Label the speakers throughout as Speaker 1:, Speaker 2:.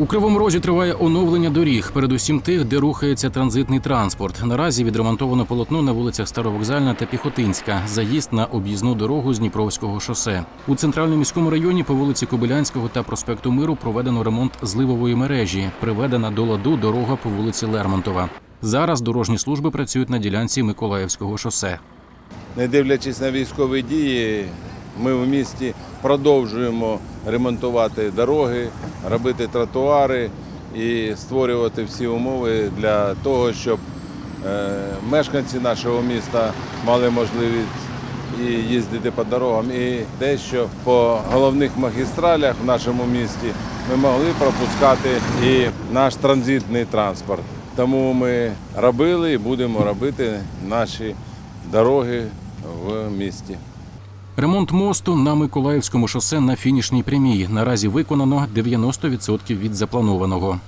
Speaker 1: У Кривому Розі триває оновлення доріг, передусім тих, де рухається транзитний транспорт. Наразі відремонтовано полотно на вулицях Старовокзальна та Піхотинська, заїзд на об'їзну дорогу з Дніпровського шосе. У центральному міському районі по вулиці Кобилянського та проспекту Миру проведено ремонт зливової мережі. Приведена до ладу дорога по вулиці Лермонтова. Зараз дорожні служби працюють на ділянці Миколаївського шосе.
Speaker 2: Не дивлячись на військові дії, ми в місті продовжуємо ремонтувати дороги, робити тротуари і створювати всі умови для того, щоб е, мешканці нашого міста мали можливість і їздити по дорогам, і дещо по головних магістралях в нашому місті ми могли пропускати і наш транзитний транспорт. Тому ми робили і будемо робити наші дороги в місті.
Speaker 1: Ремонт мосту на Миколаївському шосе на фінішній прямій. Наразі виконано 90% від запланованого.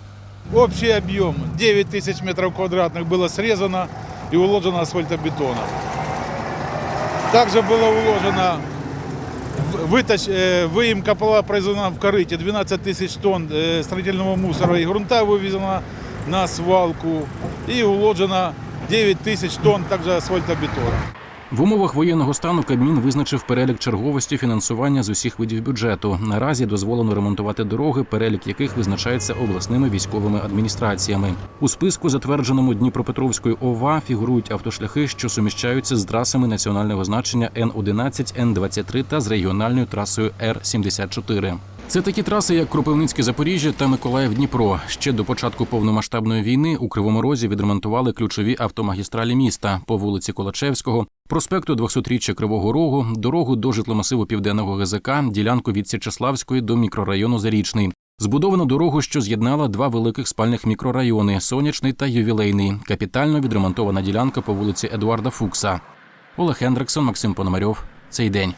Speaker 3: Общий объем 9 тысяч метров квадратных было срезано и уложено асфальтобетоном. Также было уложено, в- вытач, э, выемка пола произведена в корыте, 12 тысяч тонн э, строительного мусора и грунта вывезено на свалку и уложено 9 тысяч тонн также асфальтобетона.
Speaker 1: В умовах воєнного стану Кабмін визначив перелік черговості фінансування з усіх видів бюджету. Наразі дозволено ремонтувати дороги, перелік яких визначається обласними військовими адміністраціями. У списку, затвердженому Дніпропетровською ОВА, фігурують автошляхи, що суміщаються з трасами національного значення Н-11, Н-23 та з регіональною трасою Р-74. Це такі траси, як Кропивницьке Запоріжжя та Миколаїв Дніпро. Ще до початку повномасштабної війни у Кривому Розі відремонтували ключові автомагістралі міста по вулиці Колачевського, проспекту 200-річчя Кривого Рогу, дорогу до житломасиву Південного ГЗК, ділянку від Січеславської до мікрорайону Зарічний. Збудовано дорогу, що з'єднала два великих спальних мікрорайони сонячний та ювілейний. Капітально відремонтована ділянка по вулиці Едуарда Фукса. Олег Хендриксон, Максим Пономарьов. Цей день.